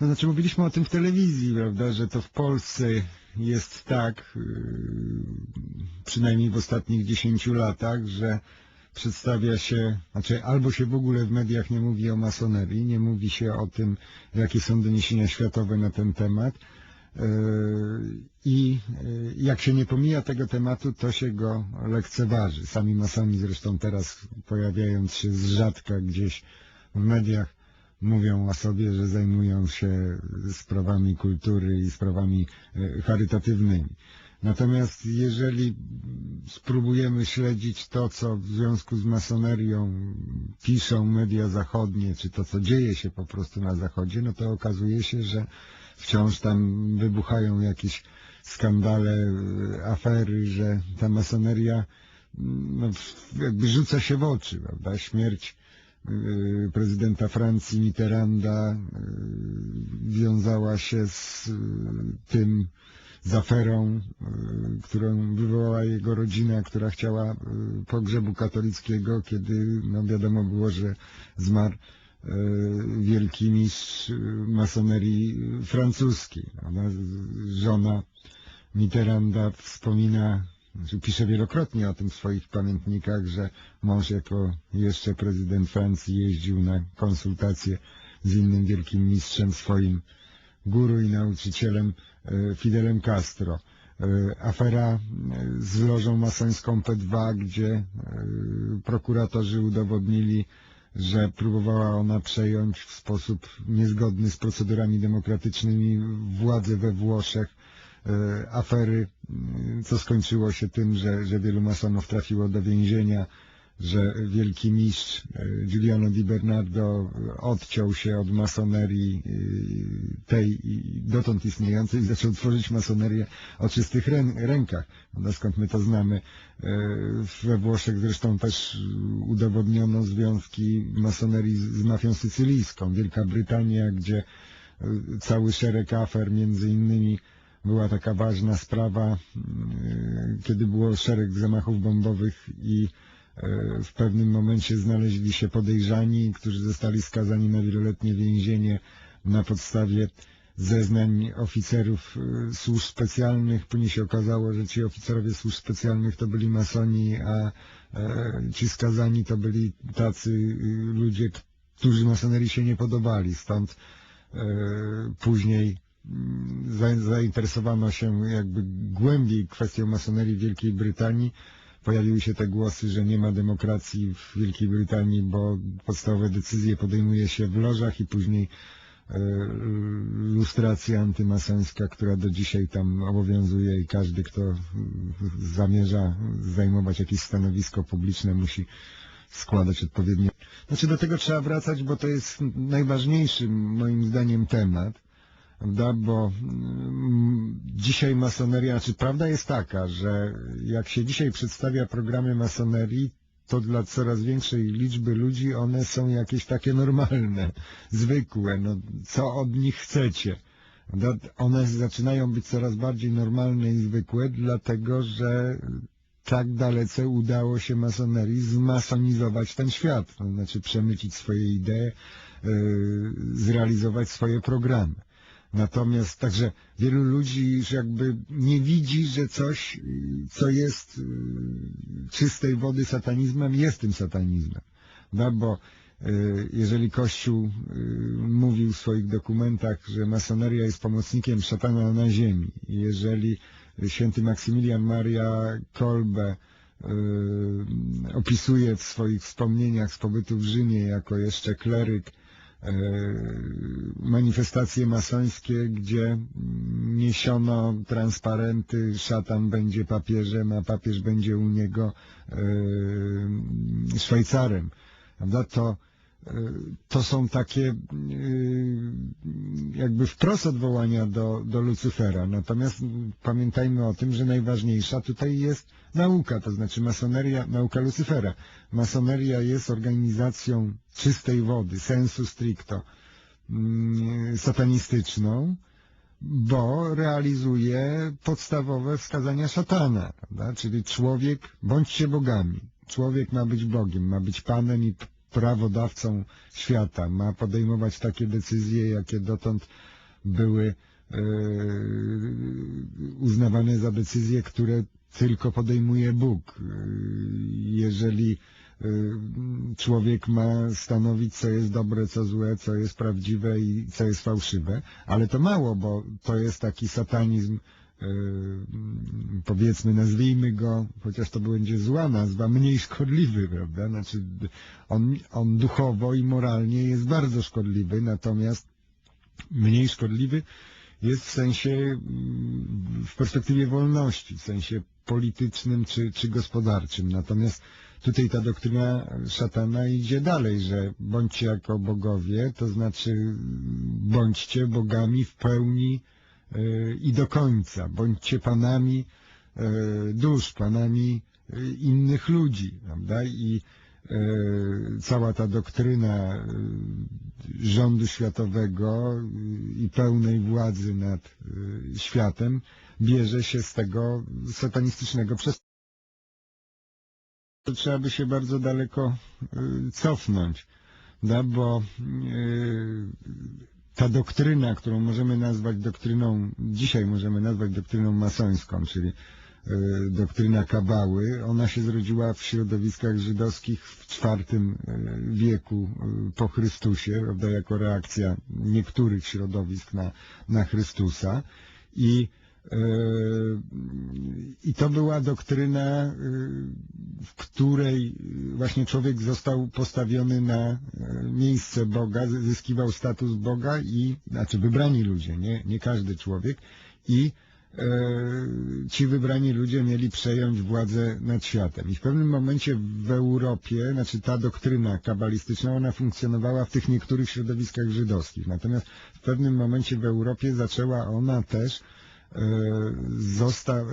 No znaczy mówiliśmy o tym w telewizji, prawda, że to w Polsce jest tak, yy, przynajmniej w ostatnich 10 latach, że przedstawia się, znaczy albo się w ogóle w mediach nie mówi o masonerii, nie mówi się o tym, jakie są doniesienia światowe na ten temat yy, i jak się nie pomija tego tematu, to się go lekceważy. Sami masoni zresztą teraz pojawiając się z rzadka gdzieś w mediach mówią o sobie, że zajmują się sprawami kultury i sprawami e, charytatywnymi. Natomiast jeżeli spróbujemy śledzić to, co w związku z masonerią piszą media zachodnie, czy to, co dzieje się po prostu na zachodzie, no to okazuje się, że wciąż tam wybuchają jakieś skandale, e, afery, że ta masoneria no, jakby rzuca się w oczy, prawda? Śmierć prezydenta Francji Mitterranda y, wiązała się z y, tym, z aferą, którą wywołała jego rodzina, która chciała pogrzebu katolickiego, kiedy no wiadomo było, że zmarł wielki mistrz masonerii francuskiej. Ona, żona Mitterranda wspomina pisze wielokrotnie o tym w swoich pamiętnikach, że mąż jako jeszcze prezydent Francji jeździł na konsultacje z innym wielkim mistrzem swoim guru i nauczycielem e, Fidelem Castro. E, afera e, z lożą masońską P2, gdzie prokuratorzy udowodnili, że próbowała ona przejąć w sposób niezgodny z procedurami demokratycznymi władzę we Włoszech afery, mm, co skończyło się tym, że, że wielu masonów trafiło do więzienia, że wielki mistrz e, Giuliano Di Bernardo odciął się od masonerii e, tej dotąd istniejącej i zaczął tworzyć masonerię o czystych rękach. No skąd my to znamy? We Włoszech zresztą też udowodniono związki masonerii z mafią sycylijską. Wielka Brytania, gdzie cały szereg afer, między innymi była taka ważna sprawa, mm, kiedy było szereg zamachów bombowych i e, w pewnym momencie znaleźli się podejrzani, którzy zostali skazani na wieloletnie więzienie na podstawie zeznań oficerów e, służb specjalnych. Później się okazało, że ci oficerowie służb specjalnych to byli masoni, a e, ci skazani to byli tacy ludzie, którzy masonerii się nie podobali. Stąd później zainteresowano się jakby głębiej kwestią masonerii w Wielkiej Brytanii. Pojawiły się te głosy, że nie ma demokracji w Wielkiej Brytanii, bo podstawowe decyzje podejmuje się w lożach i później e, lustracja antymasońska, która do dzisiaj tam obowiązuje i każdy, kto zamierza zajmować jakieś stanowisko publiczne, musi składać odpowiednie. Znaczy do tego trzeba wracać, bo to jest najważniejszy moim zdaniem temat prawda? Bo mm, dzisiaj masoneria, czy prawda jest taka, że jak się dzisiaj przedstawia programy masonerii, to dla coraz większej liczby ludzi one są jakieś takie normalne, zwykłe, no co od nich chcecie. One zaczynają być coraz bardziej normalne i zwykłe, dlatego że tak dalece udało się masonerii zmasonizować ten świat, to znaczy przemycić swoje idee, yy, zrealizować swoje programy. Natomiast także wielu ludzi już jakby nie widzi, że coś, co jest y, czystej wody satanizmem, jest tym satanizmem. No bo y, jeżeli Kościół y, mówił w swoich dokumentach, że masoneria jest pomocnikiem szatana na ziemi, jeżeli święty Maksymilian Maria Kolbe opisuje w swoich wspomnieniach z pobytu w Rzymie jako jeszcze kleryk manifestacje masońskie, gdzie niesiono transparenty, szatan będzie papieżem, a papież będzie u niego e, Szwajcarem. To, e, to są takie jakby wprost odwołania do, do Lucyfera. Natomiast pamiętajmy o tym, że najważniejsza tutaj jest nauka, to znaczy masoneria, nauka Lucyfera. Masoneria jest organizacją czystej wody, sensu stricto, mm, satanistyczną, bo realizuje podstawowe wskazania szatana, prawda? czyli człowiek, bądźcie bogami. Człowiek ma być Bogiem, ma być Panem i prawodawcą świata, ma podejmować takie decyzje, jakie dotąd były e, uznawane za decyzje, które tylko podejmuje Bóg. E, Jeżeli e, człowiek ma stanowić, co jest dobre, co złe, co jest prawdziwe i co jest fałszywe, ale to mało, bo to jest taki satanizm, powiedzmy, nazwijmy go, chociaż to będzie zła nazwa, mniej szkodliwy, prawda? Znaczy, on, on duchowo i moralnie jest bardzo szkodliwy, natomiast mniej szkodliwy jest w sensie, mm, w perspektywie wolności, w sensie politycznym czy, czy gospodarczym. Natomiast tutaj ta doktryna szatana idzie dalej, że bądźcie jako bogowie, to znaczy bądźcie bogami w pełni i do końca. Bądźcie panami e, dusz, panami e, innych ludzi, prawda? I cała ta doktryna rządu światowego i pełnej władzy nad światem bierze się z tego satanistycznego przestępstwa. Trzeba by się bardzo daleko cofnąć, da, bo ta doktryna, którą możemy nazwać doktryną, dzisiaj możemy nazwać doktryną masońską, czyli e, doktryna kabały, ona się zrodziła w środowiskach żydowskich w IV wieku e, po Chrystusie, prawda, jako reakcja niektórych środowisk na, na Chrystusa. I e, i to była doktryna, e, w której właśnie człowiek został postawiony na e, miejsce Boga, zyskiwał status Boga i, znaczy wybrani ludzie, nie, nie każdy człowiek i ci wybrani ludzie mieli przejąć władzę nad światem. I w pewnym momencie w Europie, znaczy ta doktryna kabalistyczna, ona funkcjonowała w tych niektórych środowiskach żydowskich. Natomiast w pewnym momencie w Europie zaczęła ona też zosta,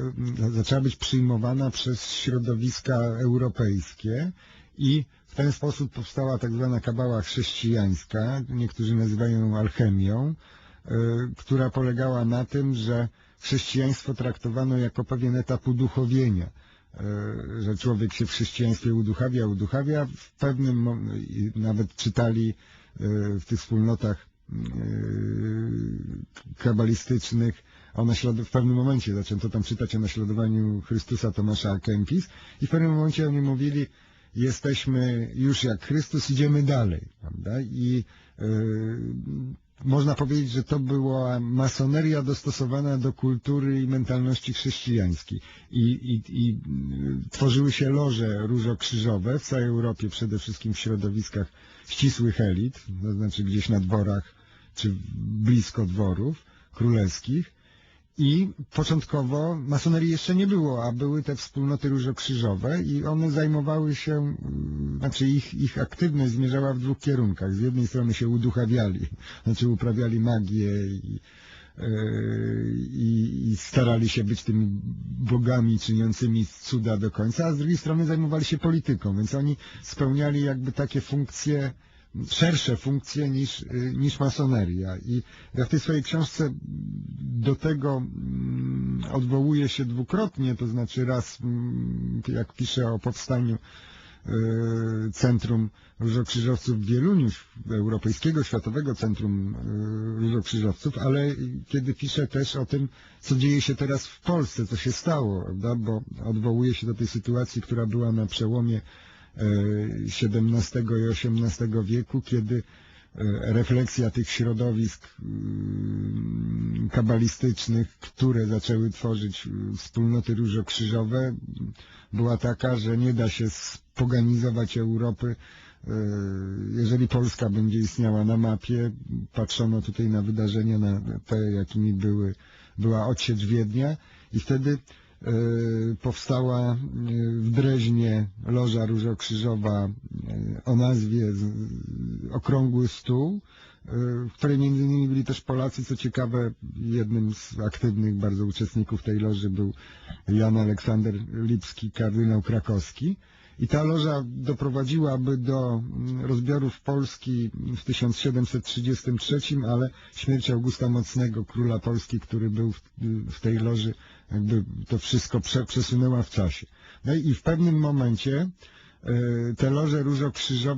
zaczęła być przyjmowana przez środowiska europejskie i w ten sposób powstała tak zwana kabała chrześcijańska, niektórzy nazywają ją alchemią, e, która polegała na tym, że chrześcijaństwo traktowano jako pewien etap uduchowienia, e, że człowiek się w chrześcijaństwie uduchawia, uduchawia, w pewnym, nawet czytali e, w tych wspólnotach e, kabalistycznych o naślad- w pewnym momencie zaczęto tam czytać o naśladowaniu Chrystusa Tomasza. Kempis i w pewnym momencie oni mówili, jesteśmy już jak Chrystus, idziemy dalej, prawda? I e, można powiedzieć, że to była masoneria dostosowana do kultury i mentalności chrześcijańskiej. I, i, i y, tworzyły się loże różokrzyżowe w całej Europie, przede wszystkim w środowiskach ścisłych elit, to znaczy gdzieś na dworach czy blisko dworów królewskich. I początkowo masonerii jeszcze nie było, a były te wspólnoty różokrzyżowe i one zajmowały się, mm, znaczy ich, ich aktywność zmierzała w dwóch kierunkach. Z jednej strony się uduchawiali, znaczy uprawiali magię e, i, i starali się być tymi bogami czyniącymi cuda do końca, a z drugiej strony zajmowali się polityką, więc oni spełniali jakby takie funkcje, szersze funkcje niż, y, niż masoneria. I ja w tej swojej książce do tego mm, odwołuję się dwukrotnie, to znaczy raz, mm, jak piszę o powstaniu y, Centrum Różokrzyżowców w Wieluniu, Europejskiego Światowego Centrum y, Różokrzyżowców, ale kiedy piszę też o tym, co dzieje się teraz w Polsce, co się stało, prawda? bo odwołuję się do tej sytuacji, która była na przełomie XVII i XVIII wieku, kiedy e, refleksja tych środowisk mm, kabalistycznych, które zaczęły tworzyć y, wspólnoty różokrzyżowe, była taka, że nie da się spoganizować Europy. E, Jeżeli Polska będzie istniała na mapie, patrzono tutaj na wydarzenia, na te, jakimi były, była odsiecz Wiednia i wtedy e, powstała e, w Dreźnie Loża Różokrzyżowa e, o nazwie Okrągły Stół, w której między innymi byli też Polacy. Co ciekawe, jednym z aktywnych bardzo uczestników tej loży był Jan Aleksander Lipski, kardynał krakowski. I ta loża doprowadziłaby do mm, rozbiorów Polski w 1733, ale śmierć Augusta Mocnego, króla Polski, który był w tej loży, jakby to wszystko prze, przesunęła w czasie. No i w pewnym momencie e, te loże różokrzyżowe